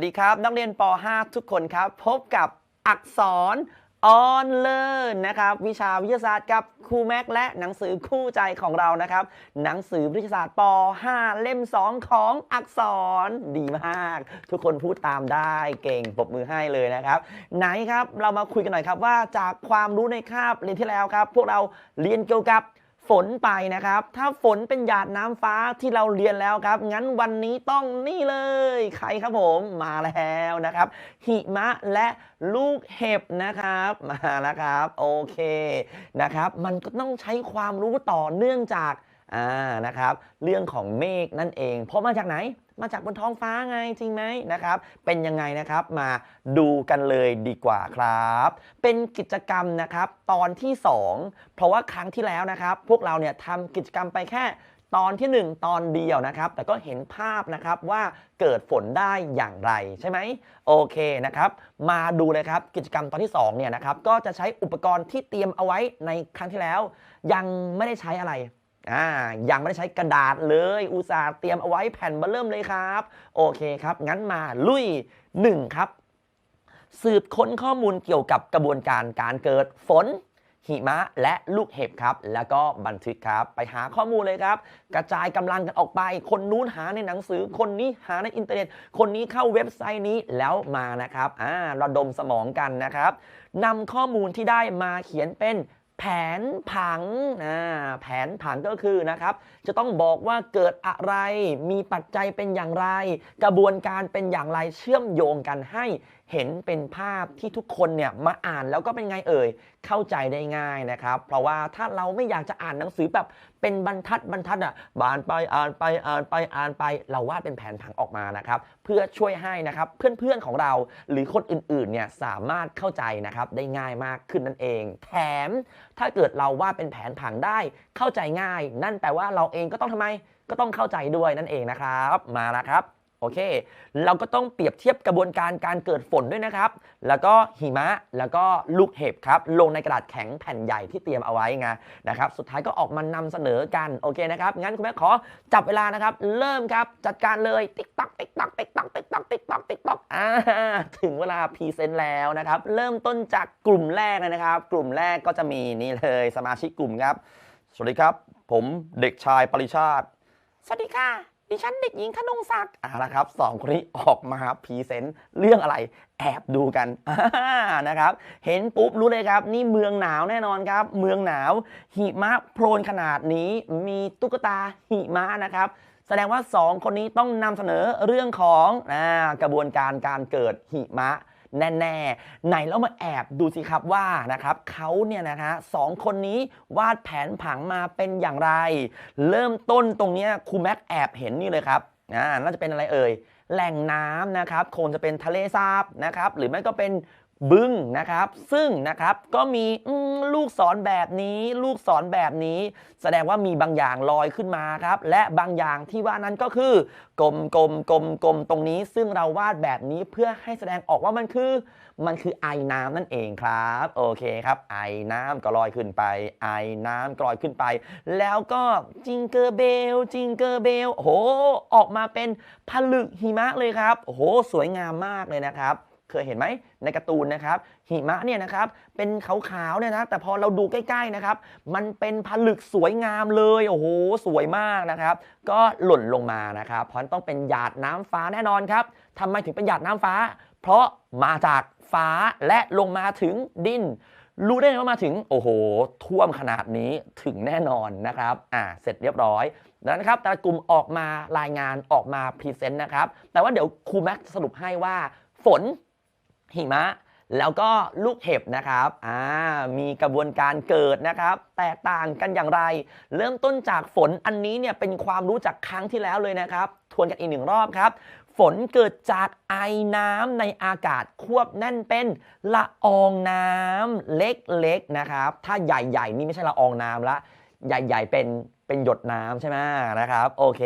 สวัสดีครับ นักเรียนป .5 ทุกคนครับ พบกับอักษรออนเลิร์นนะครับ วิชาวิทยาศาสตร์กับครูแม็กและหนังสือคู่ใจของเรานะครับ หนังสือวิทยาศาสตร์ป .5 เล่ม 2 ของอักษรดีมาก ทุกคนพูดตามได้เก่งปรบมือให้เลยนะครับ ไหนครับเรามาคุยกันหน่อยครับว่าจากความรู้ในคาบเรียนที่แล้วครับ พวกเราเรียนเกี่ยวกับ ฝนไปนะครับ ถ้าฝนเป็นหยาดน้ำฟ้าที่เราเรียนแล้วครับ งั้นวันนี้ต้องนี่เลย ใครครับผมมาแล้วนะครับ หิมะและลูกเห็บนะครับ มาแล้วครับ โอเคนะครับ มันก็ต้องใช้ความรู้ต่อเนื่องจากอ่านะครับ เรื่องของเมฆนั่นเอง เพราะมาจากไหน มาจากบนท้องฟ้าไงจริงไหมนะครับ เป็นยังไงนะครับมาดูกันเลยดีกว่าครับ เป็นกิจกรรมนะครับตอนที่ 2 เพราะว่าครั้งที่แล้วนะครับ พวกเราเนี่ยทำกิจกรรมไปแค่ตอนที่ 1 ตอนเดียวนะครับ แต่ก็เห็นภาพนะครับว่าเกิดฝนได้อย่างไรใช่ไหมโอเคนะครับ มาดูเลยครับกิจกรรมตอนที่2เนี่ยนะครับก็จะใช้อุปกรณ์ที่เตรียมเอาไว้ในครั้งที่แล้ว ยังไม่ได้ใช้อะไร อ่ายังไม่ได้ใช้กระดาษเลย อุตส่าห์เตรียมเอาไว้แผ่นเบอร์เริ่มเลยครับ โอเคครับ งั้นมาลุย 1 ครับ สืบค้นข้อมูลเกี่ยวกับกระบวนการการเกิดฝน หิมะและลูกเห็บครับ แล้วก็บันทึกครับ ไปหาข้อมูลเลยครับ กระจายกำลังกันออกไป คนนู้นหาในหนังสือ คนนี้หาในอินเทอร์เน็ต คนนี้เข้าเว็บไซต์นี้แล้วมานะครับอ่าระดมสมองกันนะครับนำข้อมูลที่ได้มาเขียนเป็น แผนผังนะแผนผังก็คือนะครับ จะต้องบอกว่าเกิดอะไร มีปัจจัยเป็นอย่างไร กระบวนการเป็นอย่างไรเชื่อมโยงกันให้ เห็นเป็นภาพที่ทุกคนเนี่ยมาอ่านแล้วก็เป็นไงเอ่ยเข้าใจได้ง่ายนะครับ เพราะว่าถ้าเราไม่อยากจะอ่านหนังสือแบบเป็นบรรทัดบรรทัดอะบานไปอ่านไปอ่านไปอ่านไป เราวาดเป็นแผนผังออกมานะครับ เพื่อช่วยให้นะครับเพื่อนๆของเราหรือคนอื่นๆเนี่ยสามารถเข้าใจนะครับได้ง่ายมากขึ้นนั่นเอง แถมถ้าเกิดเราวาดเป็นแผนผังได้เข้าใจง่าย นั่นแปลว่าเราเองก็ต้องทำไมก็ต้องเข้าใจด้วยนั่นเองนะครับ มาแล้วครับ โอเค เราก็ต้องเปรียบเทียบกระบวนการการเกิดฝนด้วยนะครับ แล้วก็หิมะ แล้วก็ลูกเห็บครับ ลงในกระดาษแข็งแผ่นใหญ่ที่เตรียมเอาไว้ไงนะครับ สุดท้ายก็ออกมานำเสนอกัน โอเคนะครับ งั้นคุณแม่ขอจับเวลานะครับ เริ่มครับ จัดการเลย ติ๊กตักติ๊กตักติ๊กตักติ๊กตักติ๊กตักติ๊กตักอ่า ถึงเวลาพรีเซนต์แล้วนะครับ เริ่มต้นจากกลุ่มแรกเลยนะครับ กลุ่มแรกก็จะมีนี่เลยสมาชิกกลุ่มครับ สวัสดีครับ ผมเด็กชายปริชาติ สวัสดีค่ะ ดิฉันเด็กหญิงธนงศักดิ์อะนะครับสองคนนี้ออกมาพรีเซนต์เรื่องอะไรแอบดูกันนะครับ เห็นปุ๊บรู้เลยครับ นี่เมืองหนาวแน่นอนครับ เมืองหนาวหิมะโพรนขนาดนี้มีตุ๊กตาหิมะนะครับแสดงว่า 2 คนนี้ต้องนำเสนอเรื่องของอกระบวนการการเกิดหิมะ แน่ๆไหนเรามาแอบดูสิครับว่านะครับเขาเนี่ยนะฮะสองคนนี้วาดแผนผังมาเป็นอย่างไร เริ่มต้นตรงนี้ครูแม็กแอบเห็นนี่เลยครับอ่าน่าจะเป็นอะไรเอ่ยแหล่งน้ำนะครับคงจะเป็นทะเลสาบนะครับหรือไม่ก็เป็น บึ้งนะครับ ซึ่งนะครับก็มีลูกศรแบบนี้ ลูกศรแบบนี้ แสดงว่ามีบางอย่างลอยขึ้นมาครับ และบางอย่างที่ว่านั้นก็คือกลมกลมกลมกลมตรงนี้ ซึ่งเราวาดแบบนี้เพื่อให้แสดงออกว่ามันคือ มันคือไอน้ำนั่นเองครับ โอเคครับ ไอน้ำก็ลอยขึ้นไป ไอน้ำก็ลอยขึ้นไป แล้วก็จิงเกอร์เบลจิงเกอร์เบลโอ้โหออกมาเป็นผลึกหิมะเลยครับโอ้โหสวยงามมากเลยนะครับ เคยเห็นไหมในการ์ตูนนะครับหิมะเนี่ยนะครับเป็นขาวๆเนี่ยนะแต่พอเราดูใกล้ๆนะครับมันเป็นผลึกสวยงามเลยโอ้โหสวยมากนะครับ ก็หล่นลงมานะครับเพราะนั้นต้องเป็นหยาดน้ำฟ้าแน่นอนครับทำไมถึงเป็นหยาดน้ำฟ้า เพราะมาจากฟ้าและลงมาถึงดินรู้ได้ไงว่ามาถึงโอ้โห ท่วมขนาดนี้ถึงแน่นอนนะครับอ่าเสร็จเรียบร้อยดังนั้นครับแต่ละกลุ่มออกมารายงานออกมาพรีเซนต์นะครับ แต่ว่าเดี๋ยวครูแม็กซ์สรุปให้ว่าฝน หิมะ แล้วก็ลูกเห็บนะครับอ่ามีกระบวนการเกิดนะครับ แตกต่างกันอย่างไร เริ่มต้นจากฝนอันนี้เนี่ยเป็นความรู้จากครั้งที่แล้วเลยนะครับ ทวนกันอีกหนึ่งรอบครับฝนเกิดจากไอน้ำในอากาศควบแน่นเป็นละอองน้ำเล็กๆนะครับ ถ้าใหญ่ๆ นี่ไม่ใช่ละอองน้ำละ ใหญ่ๆเป็น เป็นหยดน้ำใช่ไหมนะครับโอเค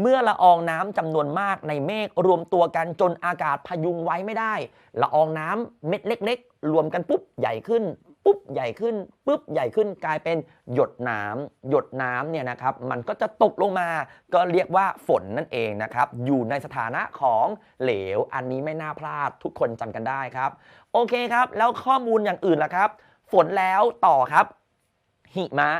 เมื่อละอองน้ำจำนวนมากในเมฆรวมตัวกันจนอากาศพยุงไว้ไม่ได้ ละอองน้ำเม็ดเล็ก ๆ รวมกันปุ๊บใหญ่ขึ้นปุ๊บใหญ่ขึ้นปุ๊บใหญ่ขึ้นกลายเป็นหยดน้ำหยดน้ำเนี่ยนะครับมันก็จะตกลงมาก็เรียกว่าฝนนั่นเองนะครับอยู่ในสถานะของเหลว อันนี้ไม่น่าพลาดทุกคนจำกันได้ครับ โอเคครับ แล้วข้อมูลอย่างอื่นล่ะครับ ฝนแล้วต่อครับหิมะ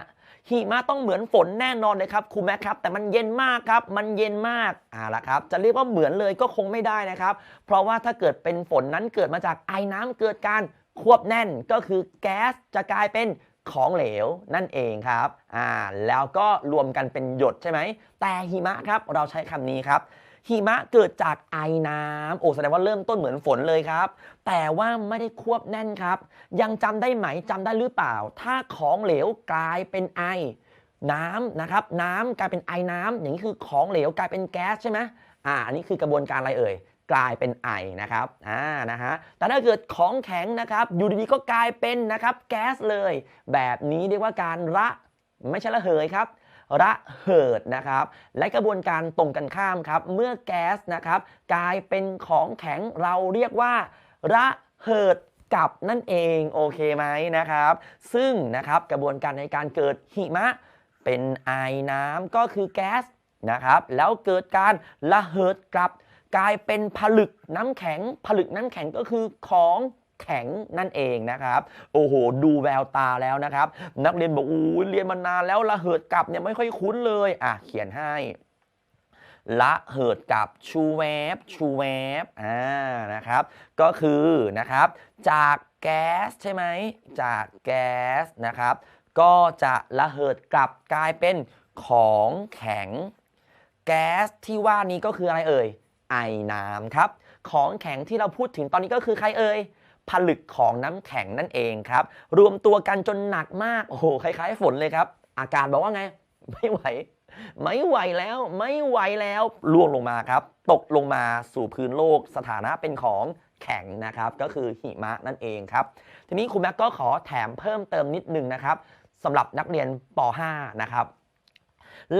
หิมะต้องเหมือนฝนแน่นอนเลยครับครูแม็กครับ แต่มันเย็นมากครับ มันเย็นมากอ่าละครับ จะเรียกว่าเหมือนเลยก็คงไม่ได้นะครับ เพราะว่าถ้าเกิดเป็นฝนนั้นเกิดมาจากไอ้น้ำเกิดการควบแน่นก็คือแก๊สจะกลายเป็นของเหลวนั่นเองครับ อ่า แล้วก็รวมกันเป็นหยดใช่ไหม แต่หิมะครับ เราใช้คำนี้ครับ หิมะเกิดจากไอน้ำโอ้แสดงว่าเริ่มต้นเหมือนฝนเลยครับ แต่ว่าไม่ได้ควบแน่นครับ ยังจำได้ไหมจำได้หรือเปล่า ถ้าของเหลวกลายเป็นไอ น้ำนะครับ น้ำกลายเป็นไอน้ำอย่างนี้คือของเหลวกลายเป็นแก๊สใช่ไหมอ่าอันนี้คือกระบวนการอะไรเอ่ยกลายเป็นไอนะครับ อ่า นะฮะ แต่ถ้าเกิดของแข็งนะครับ อยู่ดีๆก็กลายเป็นนะครับแก๊สเลย แบบนี้เรียกว่าการระไม่ใช่ระเหยครับ ระเหิดนะครับ และกระบวนการตรงกันข้ามครับ เมื่อแก๊สนะครับกลายเป็นของแข็งเราเรียกว่า ระเหิดกลับนั่นเองโอเคไหมนะครับ ซึ่งนะครับกระบวนการในการเกิดหิมะ เป็นไอน้ำก็คือแก๊สนะครับแล้วเกิดการระเหิดกลับ กลายเป็นผลึกน้ำแข็ง ผลึกน้ำแข็งก็คือของ แข็งนั่นเองนะครับโอ้โหดูแววตาแล้วนะครับ นักเรียนบอกอู้เรียนมานานแล้วระเหิดกลับเนี่ยไม่ค่อยคุ้นเลยอะเขียนให้ละเหิดกับชูแวบชูแวบอ่านะครับ ก็คือนะครับ จากแก๊สใช่ไหมจากแก๊สนะครับ ก็จะระเหิดกลับกลายเป็นของแข็ง แก๊สที่ว่านี้ก็คืออะไรเอ่ยไอน้ำครับ ของแข็งที่เราพูดถึงตอนนี้ก็คือใครเอ่ย ผลึกของน้ำแข็งนั่นเองครับ รวมตัวกันจนหนักมาก โอ้โห คล้ายๆฝนเลยครับ อาการบอกว่าไง ไม่ไหว ไม่ไหวแล้ว ไม่ไหวแล้วล่วงลงมาครับ ตกลงมาสู่พื้นโลกสถานะเป็นของแข็งนะครับ ก็คือหิมะนั่นเองครับ ทีนี้ครูแม็กก็ขอแถมเพิ่มเติมนิดนึงนะครับสำหรับนักเรียนป .5 นะครับ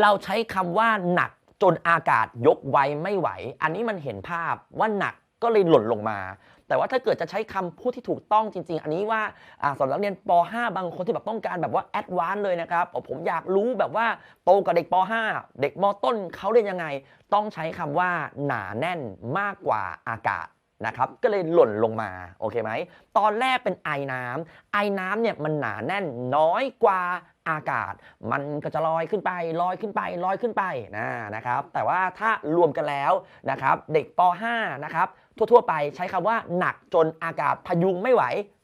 เราใช้คำว่าหนักจนอากาศยกไว้ไม่ไหว อันนี้มันเห็นภาพว่าหนักก็เลยหล่นลงมา แต่ว่าถ้าเกิดจะใช้คำพูดที่ถูกต้องจริง ๆ อันนี้ว่าสำหรับนักเรียนป .5 บางคนที่แบบต้องการแบบว่าแอดวานซ์เลยนะครับผมอยากรู้แบบว่าโตกับเด็กป .5 เด็กมต้นเขาเรียนยังไง ต้องใช้คำว่าหนาแน่นมากกว่าอากาศนะครับก็เลยหล่นลงมาโอเคไหมตอนแรกเป็นไอน้ำไอน้ำเนี่ยมันหนาแน่นน้อยกว่าอากาศ มันก็จะลอยขึ้นไปลอยขึ้นไปลอยขึ้นไปนะนะครับแต่ว่าถ้ารวมกันแล้วนะครับเด็กป .5 นะครับ ทั่วๆไปใช้คำว่าหนักจนอากาศพยุงไม่ไหว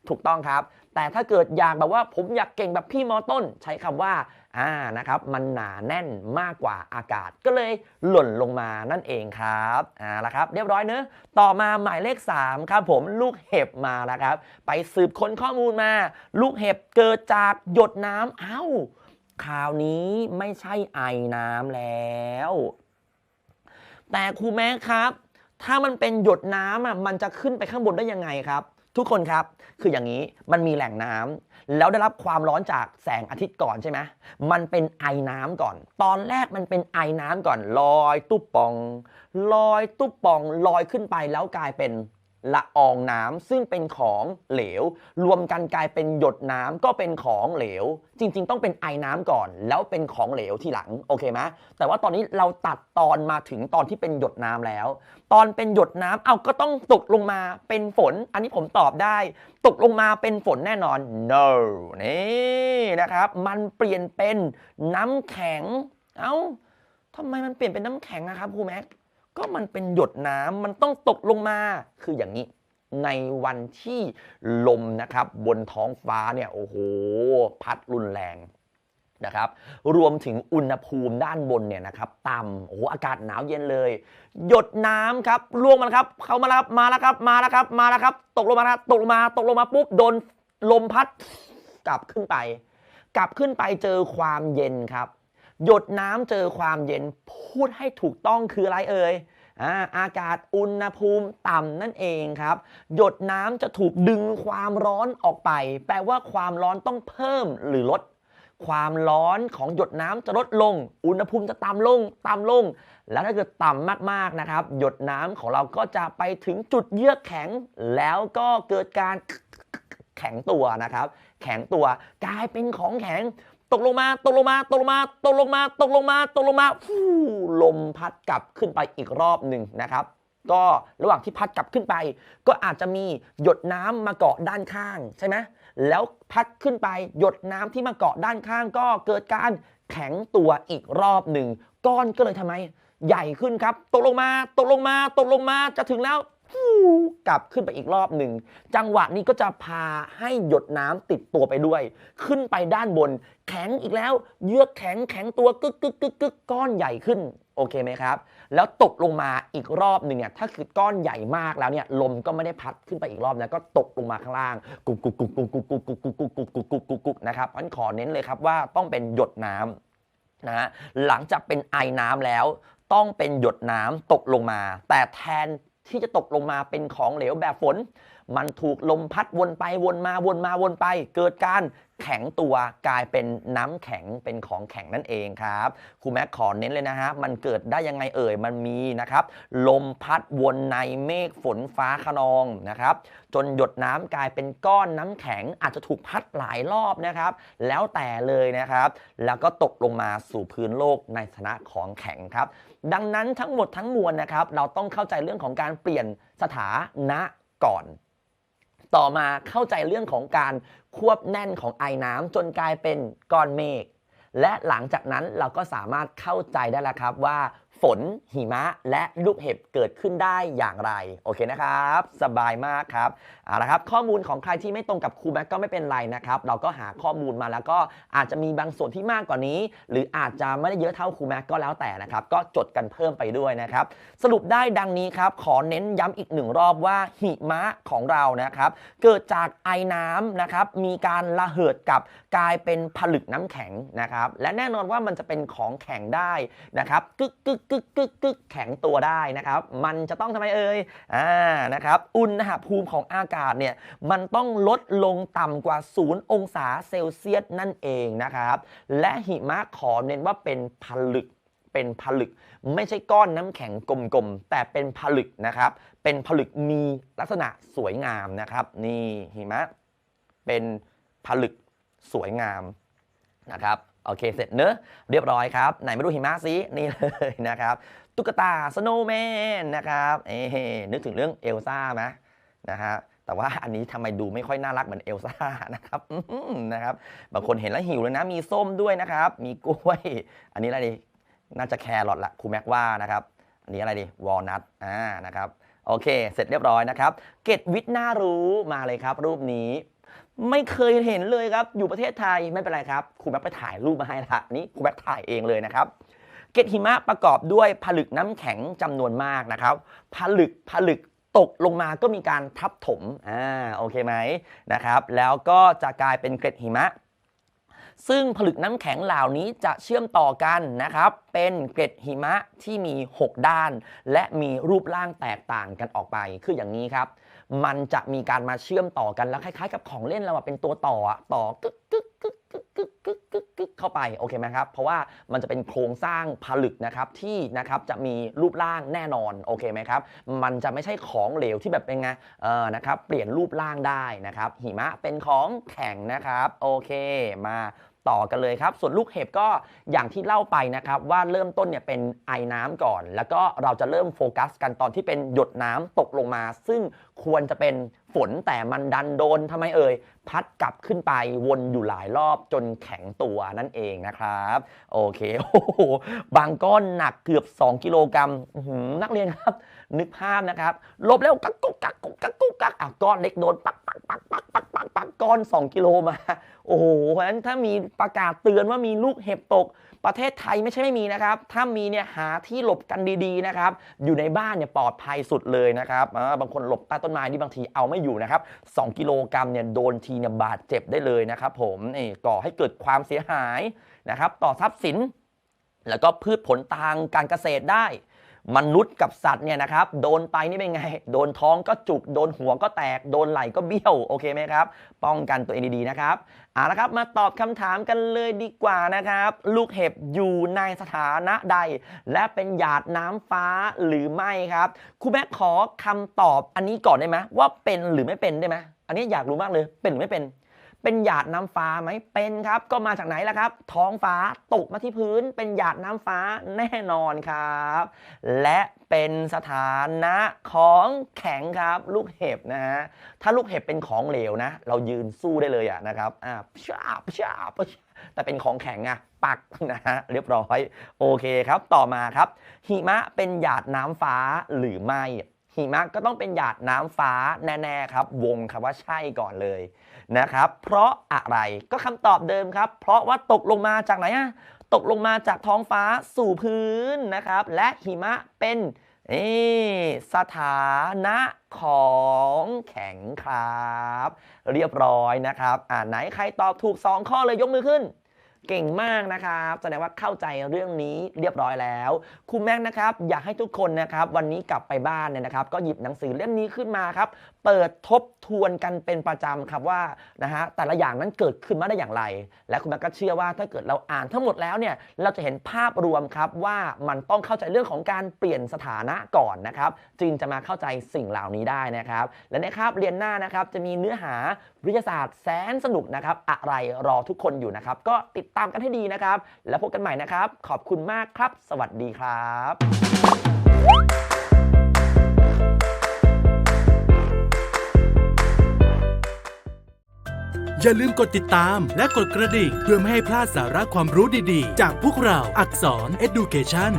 ถูกต้องครับ แต่ถ้าเกิดอยากแบบว่าผมอยากเก่งแบบพี่มอต้น ใช้คำว่าอ่านะครับมันหนาแน่นมากกว่าอากาศก็เลยหล่นลงมานั่นเองครับอ่าละครับ เรียบร้อยเนอะต่อมาหมายเลข 3 ครับผมลูกเห็บมาแล้วครับ ไปสืบค้นข้อมูลมา ลูกเห็บเกิดจากหยดน้ำเอ้าคราวนี้ไม่ใช่ไอน้ำแล้ว แต่ครูแม่ครับ ถ้ามันเป็นหยดน้ำอะมันจะขึ้นไปข้างบนได้ยังไงครับ ทุกคนครับคืออย่างนี้มันมีแหล่งน้ำแล้วได้รับความร้อนจากแสงอาทิตย์ก่อนใช่ไหมมันเป็นไอน้ำก่อน ตอนแรกมันเป็นไอน้ำก่อนลอยตุ๊บปอง ลอยตุ๊บปองลอยขึ้นไปแล้วกลายเป็น ละอองน้ำซึ่งเป็นของเหลว รวมกันกลายเป็นหยดน้ำก็เป็นของเหลว จริง ๆ ต้องเป็นไอน้ำก่อน แล้วเป็นของเหลวทีหลังโอเคไหมแต่ว่าตอนนี้เราตัดตอนมาถึงตอนที่เป็นหยดน้ำแล้ว ตอนเป็นหยดน้ำเอาก็ต้องตกลงมาเป็นฝน อันนี้ผมตอบได้ ตกลงมาเป็นฝนแน่นอน no นี่นะครับ มันเปลี่ยนเป็นน้ำแข็ง เอ้าทำไมมันเปลี่ยนเป็นน้ำแข็งนะครับครูแม็ก ก็มันเป็นหยดน้ำมันต้องตกลงมาคืออย่างนี้ ในวันที่ลมนะครับบนท้องฟ้าเนี่ยโอ้โหพัดรุนแรงนะครับรวมถึงอุณหภูมิด้านบนเนี่ยนะครับต่ำโอ้โหอากาศหนาวเย็นเลย หยดน้ำครับล่วงมาแล้วครับเข้ามาแล้วครับมาแล้วครับมาแล้วครับมาแล้วครับ ตกลงมาแล้วตกลงมาตกลงมาปุ๊บโดนลมพัดกลับขึ้นไป กลับขึ้นไปเจอความเย็นครับ หยดน้ำเจอความเย็นพูดให้ถูกต้องคืออะไรเอ่ยอาอากาศอุณหภูมิต่ำนั่นเองครับ หยดน้ำจะถูกดึงความร้อนออกไป แปลว่าความร้อนต้องเพิ่มหรือลด ความร้อนของหยดน้ำจะลดลง อุณหภูมิจะต่ำลงต่ำลง แล้วถ้าเกิดต่ำมากๆนะครับ หยดน้ำของเราก็จะไปถึงจุดเยือกแข็ง แล้วก็เกิดการแข็งตัวนะครับ แข็งตัวกลายเป็นของแข็ง ตกลงมาตกลงมาตกลงมาตกลงมาตกลงมาตกลงมาฟูลมพัดกลับขึ้นไปอีกรอบหนึ่งนะครับ ก็ระหว่างที่พัดกลับขึ้นไป ก็อาจจะมีหยดน้ำมาเกาะด้านข้างใช่ไหมแล้วพัดขึ้นไปหยดน้ำที่มาเกาะด้านข้าง ก็เกิดการแข็งตัวอีกรอบหนึ่งก้อนก็เลยทำไม ใหญ่ขึ้นครับตกลงมาตกลงมาตกลงมาจะถึงแล้ว กลับขึ้นไปอีกรอบหนึ่ง จังหวะนี้ก็จะพาให้หยดน้ำติดตัวไปด้วย ขึ้นไปด้านบน แข็งอีกแล้ว เยือกแข็งแข็งตัวกึกกึกกึกกึกก้อนใหญ่ขึ้น โอเคไหมครับ แล้วตกลงมาอีกรอบหนึ่งเนี่ย ถ้าคือก้อนใหญ่มากแล้วเนี่ย ลมก็ไม่ได้พัดขึ้นไปอีกรอบนะก็ตกลงมาข้างล่าง กุกกุกกุกกุกกุกกุกกุกกุกกุกกุกกุกกุกกุกกุกนะครับอันขอเน้นเลยครับว่าต้องเป็นหยดน้ำนะฮะ หลังจากเป็นไอน้ำแล้ว ต้องเป็นหยดน้ำตกลงมา แต่แทน ที่จะตกลงมาเป็นของเหลวแบบฝน มันถูกลมพัดวนไปวนมาวนมาวนไป เกิดการแข็งตัวกลายเป็นน้ำแข็งเป็นของแข็งนั่นเองครับครูแม็กขอเน้นเลยนะฮะมันเกิดได้ยังไงเอ่ยมันมีนะครับ ลมพัดวนในเมฆฝนฟ้าขนองนะครับ จนหยดน้ำกลายเป็นก้อนน้ำแข็งอาจจะถูกพัดหลายรอบนะครับ แล้วแต่เลยนะครับ แล้วก็ตกลงมาสู่พื้นโลกในฐานะของแข็งครับ ดังนั้นทั้งหมดทั้งมวลนะครับ เราต้องเข้าใจเรื่องของการเปลี่ยนสถานะก่อน ต่อมาเข้าใจเรื่องของการควบแน่นของไอน้ำจนกลายเป็นก้อนเมฆและหลังจากนั้นเราก็สามารถเข้าใจได้แล้วครับว่า ฝนหิมะและลูกเห็บเกิดขึ้นได้อย่างไร โอเคนะครับ สบายมากครับเอาละครับ ข้อมูลของใครที่ไม่ตรงกับครูแม็กก็ไม่เป็นไรนะครับ เราก็หาข้อมูลมาแล้วก็อาจจะมีบางส่วนที่มากกว่านี้ หรืออาจจะไม่ได้เยอะเท่าครูแม็กก็แล้วแต่นะครับ ก็จดกันเพิ่มไปด้วยนะครับ สรุปได้ดังนี้ครับ ขอเน้นย้ำอีกหนึ่งรอบว่าหิมะของเรานะครับ เกิดจากไอน้ำนะครับ มีการระเหิดกลับกลายเป็นผลึกน้ำแข็งนะครับ และแน่นอนว่ามันจะเป็นของแข็งได้นะครับกึกกึกกึกกึกกึกแข็งตัวได้นะครับ มันจะต้องทำไมเอ่ยอ่านะครับอุณหภูมิของอากาศเนี่ยมันต้องลดลงต่ำกว่า 0 องศาเซลเซียสนั่นเองนะครับ และหิมะขอเน้นว่าเป็นผลึกเป็นผลึกไม่ใช่ก้อนน้ำแข็งกลมๆ แต่เป็นผลึกนะครับ เป็นผลึกมีลักษณะสวยงามนะครับ นี่หิมะเป็นผลึกสวยงามนะครับ โอเคเสร็จเนอะเรียบร้อยครับ ไหนมาดูหิมะสินี่เลยนะครับ ตุ๊กตาสโนว์แมนนะครับเอ๊ะนึกถึงเรื่องเอลซ่าไหมนะฮะแต่ว่าอันนี้ทำไมดูไม่ค่อยน่ารักเหมือนเอลซ่านะครับนะครับบางคนเห็นแล้วหิวเลยนะ มีส้มด้วยนะครับ มีกล้วย อันนี้อะไรดีน่าจะแครอทละครูแม็กว่านะครับอันนี้อะไรดีวอลนัทอ่านะครับโอเค เสร็จเรียบร้อยนะครับ เกตวิทน่ารู้มาเลยครับ รูปนี้ ไม่เคยเห็นเลยครับ อยู่ประเทศไทยไม่เป็นไรครับครูแม็กไปถ่ายรูปมาให้ละนี่ครูแม็กถ่ายเองเลยนะครับ เกล็ดหิมะประกอบด้วยผลึกน้ำแข็งจำนวนมากนะครับ ผลึกผลึกตกลงมาก็มีการทับถม อ่า โอเคไหมนะครับ แล้วก็จะกลายเป็นเกล็ดหิมะ ซึ่งผลึกน้ำแข็งเหล่านี้จะเชื่อมต่อกันนะครับ เป็นเกล็ดหิมะที่มี 6 ด้าน และมีรูปร่างแตกต่างกันออกไป คืออย่างนี้ครับ มันจะมีการมาเชื่อมต่อกันแล้วคล้ายๆ กับของเล่นเราอะเป็นตัวต่ออะต่อกึกกึกกึกกึกกึกกึกกึกกึกเข้าไปโอเคไหมครับเพราะว่ามันจะเป็นโครงสร้างผลึกนะครับที่นะครับจะมีรูปร่างแน่นอนโอเคไหมครับมันจะไม่ใช่ของเหลวที่แบบเป็นไงเออนะครับเปลี่ยนรูปร่างได้นะครับหิมะเป็นของแข็งนะครับโอเคมา ต่อกันเลยครับ ส่วนลูกเห็บก็อย่างที่เล่าไปนะครับ ว่าเริ่มต้นเนี่ยเป็นไอน้ำก่อน แล้วก็เราจะเริ่มโฟกัสกันตอนที่เป็นหยดน้ำตกลงมา ซึ่งควรจะเป็นฝนแต่มันดันโดนทำไมเอ่ยพัดกลับขึ้นไปวนอยู่หลายรอบจนแข็งตัวนั่นเองนะครับ โอเคโอ้โหบางก้อนหนักเกือบ 2 กิโลกรัมนักเรียนครับ นึกภาพนะครับลบแล้วกักกุกกักกุกกักกุกกักอะก้อนเล็กโดนปักปักปักปัก ก้อน 2 กิโลมา โอ้โหเพราะฉะนั้นถ้ามีประกาศเตือนว่ามีลูกเห็บตก ประเทศไทยไม่ใช่ไม่มีนะครับ ถ้ามีเนี่ยหาที่หลบกันดีๆนะครับ อยู่ในบ้านเนี่ยปลอดภัยสุดเลยนะครับบางคนหลบใต้ต้นไม้นี่บางทีเอาไม่อยู่นะครับ 2 กิโลกรัมเนี่ยโดนทีเนี่ยบาดเจ็บได้เลยนะครับ ผมนี่ก่อให้เกิดความเสียหายนะครับ ต่อทรัพย์สิน แล้วก็พืชผลทางการเกษตรได้ มนุษย์กับสัตว์เนี่ยนะครับโดนไปนี่เป็นไง โดนท้องก็จุก โดนหัวก็แตก โดนไหล่ก็เบี้ยว โอเคไหมครับ ป้องกันตัวเองดีๆนะครับเอาละครับ มาตอบคำถามกันเลยดีกว่านะครับ ลูกเห็บอยู่ในสถานะใด และเป็นหยาดน้ำฟ้าหรือไม่ครับครูแม็กขอคำตอบอันนี้ก่อนได้ไหมว่าเป็นหรือไม่เป็นได้ไหมอันนี้อยากรู้มากเลยเป็นหรือไม่เป็น เป็นหยาดน้ำฟ้าไหมเป็นครับ ก็มาจากไหนล่ะครับ ท้องฟ้าตกมาที่พื้น เป็นหยาดน้ำฟ้าแน่นอนครับ และเป็นสถานะของแข็งครับ ลูกเห็บนะฮะถ้าลูกเห็บเป็นของเหลวนะ เรายืนสู้ได้เลยอะนะครับอ่าชาบชาบแต่เป็นของแข็งอะปักนะฮะเรียบร้อย โอเคครับ ต่อมาครับ หิมะเป็นหยาดน้ำฟ้าหรือไม่ หิมะก็ต้องเป็นหยาดน้ำฟ้าแน่ๆครับ วงคำว่าใช่ก่อนเลยนะครับ เพราะอะไรก็คำตอบเดิมครับ เพราะว่าตกลงมาจากไหนอะตกลงมาจากท้องฟ้าสู่พื้นนะครับ และหิมะเป็นนี่สถานะของแข็งครับ เรียบร้อยนะครับ อ่าไหนใครตอบถูก 2 ข้อเลยยกมือขึ้น เก่งมากนะครับ แสดงว่าเข้าใจเรื่องนี้เรียบร้อยแล้วครูแม็กนะครับ อยากให้ทุกคนนะครับวันนี้กลับไปบ้านเนี่ยนะครับ ก็หยิบหนังสือเล่มนี้ขึ้นมาครับ เปิดทบทวนกันเป็นประจำครับว่านะฮะแต่ละอย่างนั้นเกิดขึ้นมาได้อย่างไร และคุณแม็กก็เชื่อว่าถ้าเกิดเราอ่านทั้งหมดแล้วเนี่ยเราจะเห็นภาพรวมครับว่ามันต้องเข้าใจเรื่องของการเปลี่ยนสถานะก่อนนะครับ จึงจะมาเข้าใจสิ่งเหล่านี้ได้นะครับ และในคาบเรียนหน้านะครับจะมีเนื้อหาวิทยาศาสตร์แสนสนุกนะครับอะไรรอทุกคนอยู่นะครับ ก็ติดดตามกันให้ดีนะครับ แล้วพบกันใหม่นะครับ ขอบคุณมากครับ สวัสดีครับอย่าลืมกดติดตามและกดกระดิ่ง เพื่อไม่ให้พลาดสาระความรู้ดีๆ จากพวกเราอักษร Education